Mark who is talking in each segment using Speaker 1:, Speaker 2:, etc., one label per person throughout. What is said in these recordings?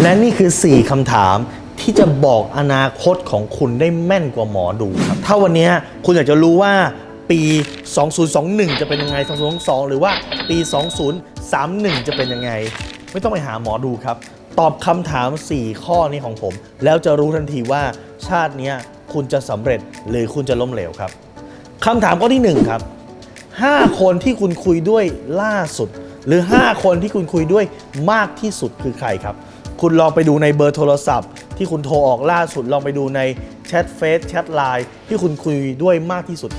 Speaker 1: และนี่คือ 4คำถามที่จะบอกอนาคตของคุณได้แม่นกว่าหมอดูครับ ถ้าวันนี้คุณอยากจะรู้ว่าปี 2021 จะเป็นยังไง 2022 หรือว่าปี 2031 จะเป็นยังไง ไม่ต้องไปหาหมอดูครับ ตอบคำถาม 4 ข้อนี้ของผม แล้วจะรู้ทันทีว่าชาตินี้คุณจะสำเร็จหรือคุณจะล้มเหลวครับคำถามข้อที่ 1 ครับ 5 คนที่คุณคุยด้วยล่าสุด หรือ 5 คนที่คุณคุยด้วยมากที่สุดคือใครครับ คุณลองไปดูในเบอร์โทรศัพท์ ที่คุณโทรออกล่าสุด ลองไปดูในแชทเฟซแชทไลน์ที่คุณคุยด้วยมากที่สุด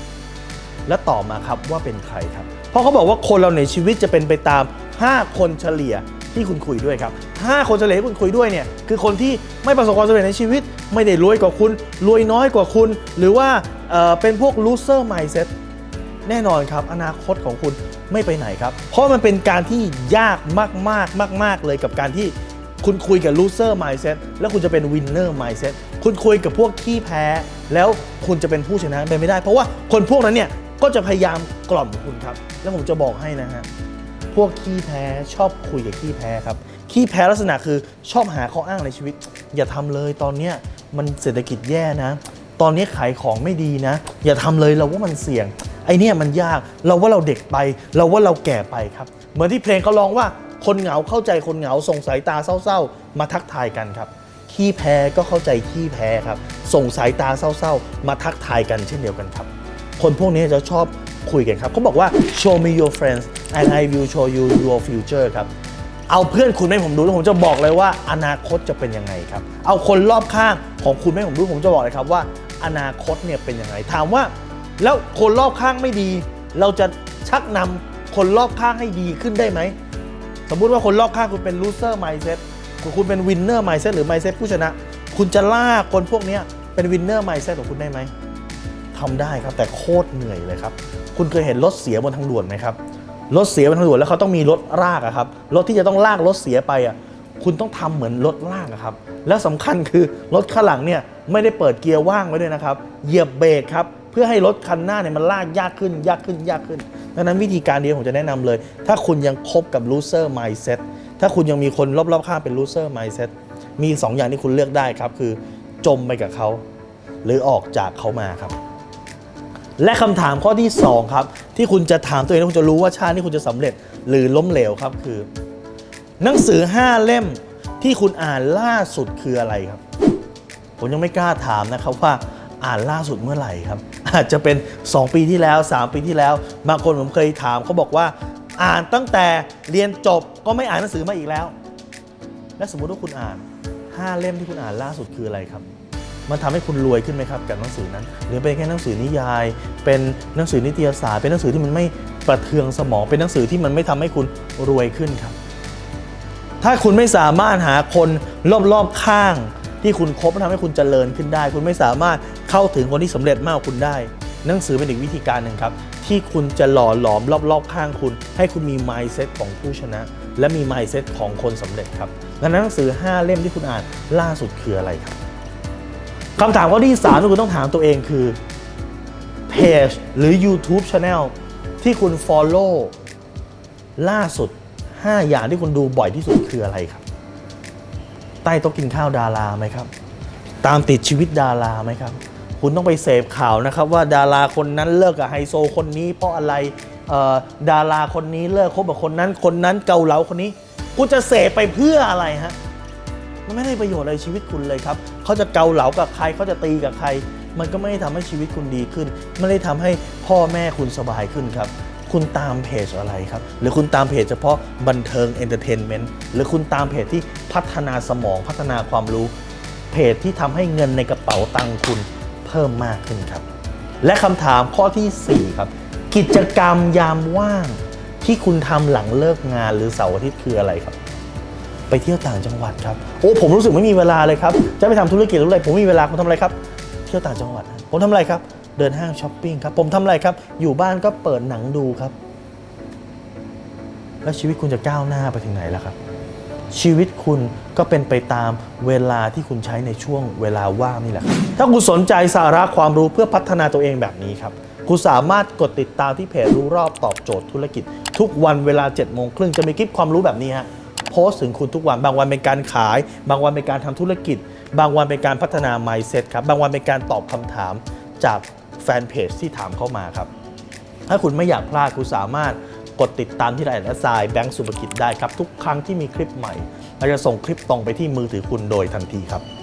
Speaker 1: และต่อบมาครับว่าเป็นใครครับ เพราะเขาบอกว่าคนเราในชีวิตจะเป็นไปตาม 5 คนเฉลี่ยที่คุณคุยด้วยครับ 5 คนเฉลี่ยที่คุณคุยด้วยเนี่ยคือคนที่ไม่ประสบความสำเร็จในชีวิต ไม่ได้รวยกว่าคุณ รวยน้อยกว่าคุณ หรือว่าเเป็นพวก loser mindset แน่นอนครับ อนาคตของคุณไม่ไปไหนครับ เพราะมันเป็นการที่ยากมากๆมาก ๆ เลยกับการที่ คุณคุยกับ loser mindset แล้วคุณจะเป็น winner mindset คุณคุยกับพวกขี้แพ้ แล้วคุณจะเป็นผู้ชนะเป็นไม่ได้ เพราะว่าคนพวกนั้นเนี่ยก็จะพยายามกล่อมคุณครับ แล้วผมจะบอกให้นะฮะพวกขี้แพ้ชอบคุยกับขี้แพ้ครับขี้แพ้ลักษณะคือชอบหาข้ออ้างในชีวิต อย่าทำเลยตอนเนี้ยมันเศรษฐกิจแย่นะ ตอนนี้ขายของไม่ดีนะ อย่าทำเลยเราว่ามันเสี่ยงไอเนี่ยมันยากเราว่าเราเด็กไป เราว่าเราแก่ไปครับ เหมือนที่เพลงเขาร้องว่า คนเหงาเข้าใจคนเหงาส่งสายตาเศร้าๆ มาทักทายกันครับขี้แพ้ก็เข้าใจขี้แพ้ครับ ส่งสายตาเศร้าๆ มาทักทายกันเช่นเดียวกันครับ คนพวกนี้จะชอบคุยกันครับเขาบอกว่า show me your friends and I will show you your future ครับ เอาเพื่อนคุณให้ผมดูแล้วผมจะบอกเลยว่าอนาคตจะเป็นยังไงครับ เอาคนรอบข้างของคุณให้ผมดูผมจะบอกเลยครับว่า อนาคตเนี่ยเป็นยังไง ถามว่า แล้วคนรอบข้างไม่ดี เราจะชักนำคนรอบข้างให้ดีขึ้นได้ไหม สมมุติว่าคนรอบข้างคุณเป็น loser mindset คุณคุณเป็น winner mindset หรือ mindset ผู้ชนะ คุณจะลากคนพวกนี้เป็น winner mindset ของคุณได้ไหมทำได้ครับแต่โคตรเหนื่อยเลยครับ คุณเคยเห็นรถเสียบนทางด่วนไหมครับรถเสียบนทางด่วนแล้วเขาต้องมีรถลากอะครับรถที่จะต้องลากรถเสียไปอะคุณต้องทำเหมือนรถลากอะครับแล้วสำคัญคือรถข้างหลังเนี่ยไม่ได้เปิดเกียร์ว่างไว้ด้วยนะครับเหยียบเบรกครับ พื่อให้รถคันหน้าเนี่ยมันลากยากขึ้น ยากขึ้นยากขึ้น ดังนั้นวิธีการเดียวผมจะแนะนำเลย ถ้าคุณยังคบกับ loser mindset ถ้าคุณยังมีคนรอบๆข้างเป็น loser mindset มีสองอย่างที่คุณเลือกได้ครับ คือจมไปกับเขา หรือออกจากเขามาครับ และคำถามข้อที่ 2 ครับ ที่คุณจะถามตัวเองแล้วคุณจะรู้ว่าชาตินี้คุณจะสำเร็จหรือล้มเหลวครับคือ หนังสือ 5 เล่มที่คุณอ่านล่าสุดคืออะไรครับ ผมยังไม่กล้าถามนะครับว่าอ่านล่าสุดเมื่อไหร่ครับ อาจจะเป็น 2 ปีที่แล้ว 3 ปีที่แล้ว บางคนผมเคยถามเขาบอกว่า อ่านตั้งแต่เรียนจบก็ไม่อ่านหนังสือมาอีกแล้ว และสมมุติว่าคุณอ่าน 5 เล่มที่คุณอ่านล่าสุดคืออะไรครับ มันทำให้คุณรวยขึ้นไหมครับกับหนังสือนั้น หรือเป็นแค่หนังสือนิยาย เป็นหนังสือนิตยสาร เป็นหนังสือที่มันไม่ประเทืองสมอง เป็นหนังสือที่มันไม่ทำให้คุณรวยขึ้นครับ ถ้าคุณไม่สามารถหาคนรอบๆข้างที่คุณคบแล้วทำให้คุณเจริญขึ้นได้ คุณไม่สามารถ เข้าถึงคนที่สำเร็จมากกว่าคุณได้ หนังสือเป็นอีกวิธีการหนึ่งครับ ที่คุณจะหล่อหลอมรอบๆข้างคุณ ให้คุณมี mindset ของผู้ชนะ และมี mindset ของคนสำเร็จครับดังนั้นหนังสือ 5 เล่มที่คุณอ่านล่าสุดคืออะไรครับคำถามข้อที่3ที่คุณต้องถามตัวเองคือเพจหรือ YouTube Channel ที่คุณ Follow ล่าสุด 5 อย่างที่คุณดูบ่อยที่สุดคืออะไรครับ ใต้โต๊ะกินข้าวดาราไหมครับ ตามติดชีวิตดาราไหมครับ คุณต้องไปเสพข่าวนะครับว่าดาราคนนั้นเลิกกับไฮโซคนนี้เพราะอะไรดาราคนนี้เลิกคบกับคนนั้นคนนั้นเกาเหลาคนนี้คุณจะเสพไปเพื่ออะไรฮะมันไม่ได้ประโยชน์อะไรชีวิตคุณเลยครับเขาจะเกาเหลากับใครเขาจะตีกับใคร มันก็ไม่ได้ทำให้ชีวิตคุณดีขึ้น ไม่ได้ทำให้พ่อแม่คุณสบายขึ้นครับ คุณตามเพจอะไรครับ หรือคุณตามเพจเฉพาะบันเทิงเอนเตอร์เทนเมนต์หรือคุณตามเพจที่พัฒนาสมองพัฒนาความรู้ เพจที่ทำให้เงินในกระเป๋าตังค์คุณ เพิ่มมากขึ้นครับ และคำถามข้อทีสี่ 4 ครับ กิจกรรมยามว่างที่คุณทำหลังเลิกงานหรือเสาร์อาทิตย์คืออะไรครับ ไปเที่ยวต่างจังหวัดครับโอ้ผมรู้สึกไม่มีเวลาเลยครับจะไปทำธุรกิจหรืออะไรผมมีเวลาผมทำอะไรครับ เที่ยวต่างจังหวัด ผมทำอะไรครับ เดินห้างช้อปปิ้งครับผมทำอะไรครับ อยู่บ้านก็เปิดหนังดูครับ แล้วชีวิตคุณจะก้าวหน้าไปถึงไหนล่ะครับ ชีวิตคุณก็เป็นไปตามเวลาที่คุณใช้ในช่วงเวลาว่างนี่แหละ ถ้าคุณสนใจสาระความรู้เพื่อพัฒนาตัวเองแบบนี้ครับ คุณสามารถกดติดตามที่เพจรู้รอบตอบโจทย์ธุรกิจ ทุกวันเวลา7จ็ดโมงครึ่งจะมีคลิปความรู้แบบนี้ฮะผสต์ถึงคุณทุกวัน บางวันเป็นการขาย บางวันเป็นการทำธุรกิจ บางวันเป็นการพัฒนา mindset ครับ บางวันเป็นการตอบคำถามจากแฟนเพจที่ถามเข้ามาครับ ถ้าคุณไม่อยากพลาดคุณสามารถ กดติดตามที่ไลน์และทรายแบงก์สุภกิจได้ครับ ทุกครั้งที่มีคลิปใหม่เราจะส่งคลิปตรงไปที่มือถือคุณโดยทันทีครับ